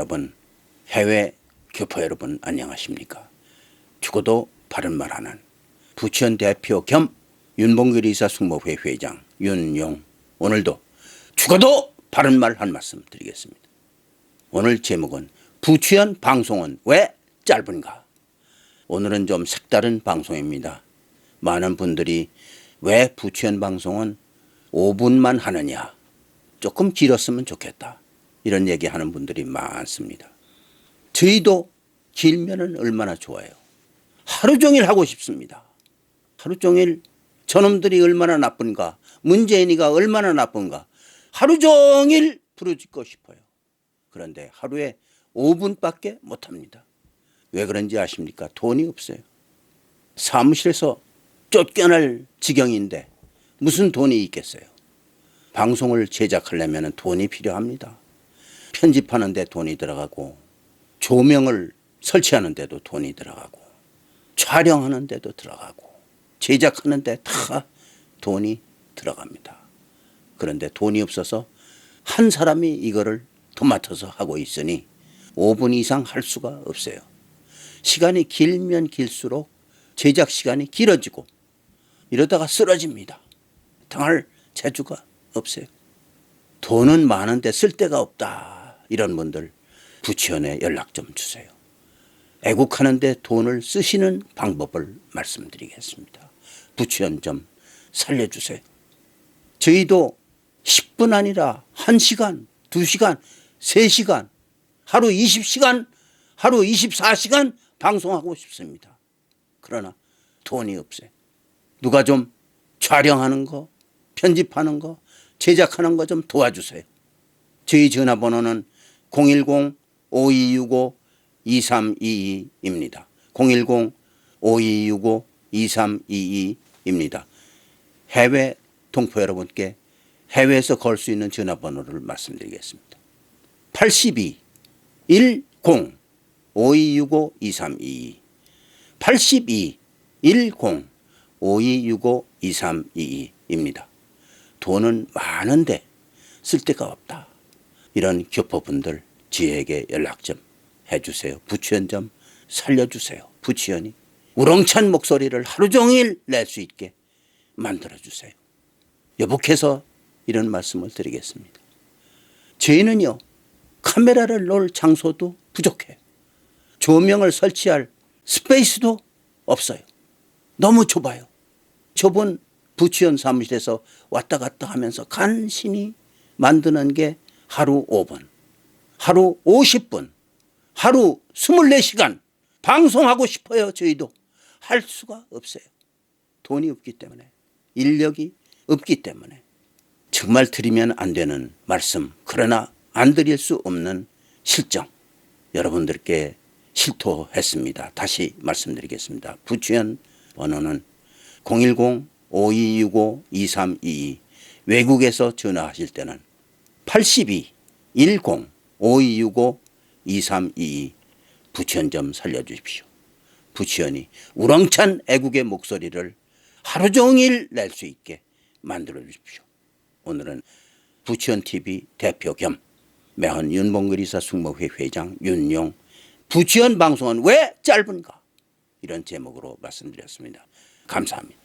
여러분, 해외 교포 여러분 안녕하십니까? 죽어도 바른 말하는 부천 대표 겸 윤봉길 이사 숙모회 회장 윤용 오늘도 죽어도 바른 말 한 말씀 드리겠습니다. 오늘 제목은 부추현 방송은 왜 짧은가? 오늘은 좀 색다른 방송입니다. 많은 분들이 왜 부추현 방송은 5분만 하느냐? 조금 길었으면 좋겠다. 이런 얘기 하는 분들이 많습니다. 저희도 길면은 얼마나 좋아요. 하루 종일 하고 싶습니다. 하루 종일 저놈들이 얼마나 나쁜가, 문재인이가 얼마나 나쁜가, 하루 종일 부르짖고 싶어요. 그런데 하루에 5분밖에 못 합니다. 왜 그런지 아십니까? 돈이 없어요. 사무실에서 쫓겨날 지경인데 무슨 돈이 있겠어요? 방송을 제작하려면 돈이 필요합니다. 편집하는 데 돈이 들어가고 조명을 설치하는 데도 돈이 들어가고 촬영하는 데도 들어가고 제작하는 데 다 돈이 들어갑니다. 그런데 돈이 없어서 한 사람이 이거를 도맡아서 하고 있으니 5분 이상 할 수가 없어요. 시간이 길면 길수록 제작 시간이 길어지고 이러다가 쓰러집니다. 당할 재주가 없어요. 돈은 많은데 쓸 데가 없다. 이런 분들 부치원에 연락 좀 주세요. 애국하는데 돈을 쓰시는 방법을 말씀드리겠습니다. 부치원 좀 살려주세요. 저희도 10분 아니라 1시간, 2시간, 3시간, 하루 20시간, 하루 24시간 방송하고 싶습니다. 그러나 돈이 없어요. 누가 좀 촬영하는 거, 편집하는 거, 제작하는 거 좀 도와주세요. 저희 전화번호는 010-5265-2322입니다. 010-5265-2322입니다. 해외 동포 여러분께 해외에서 걸 수 있는 전화번호를 말씀드리겠습니다. 82 10 5265 2322 82 10 5265 2322입니다. 돈은 많은데 쓸 데가 없다. 이런 교포분들 지혜에게 연락 좀 해주세요. 부치연 좀 살려주세요. 부치연이 우렁찬 목소리를 하루 종일 낼 수 있게 만들어주세요. 여복해서 이런 말씀을 드리겠습니다. 저희는요, 카메라를 놓을 장소도 부족해. 조명을 설치할 스페이스도 없어요. 너무 좁아요. 좁은 부치원 사무실에서 왔다 갔다 하면서 간신히 만드는 게 하루 5분, 하루 50분, 하루 24시간 방송하고 싶어요, 저희도. 할 수가 없어요. 돈이 없기 때문에, 인력이 없기 때문에. 정말 드리면 안 되는 말씀, 그러나 안 드릴 수 없는 실정. 여러분들께 실토했습니다. 다시 말씀드리겠습니다. 부추연 번호는 010-5265-2322 외국에서 전화하실 때는 82 10 5265-2322 부치연 좀 살려주십시오. 부치연이 우렁찬 애국의 목소리를 하루 종일 낼 수 있게 만들어 주십시오. 오늘은 부치연 TV 대표 겸 매헌 윤봉글 이사 숙모회 회장 윤용 부치연 방송은 왜 짧은가 이런 제목으로 말씀드렸습니다. 감사합니다.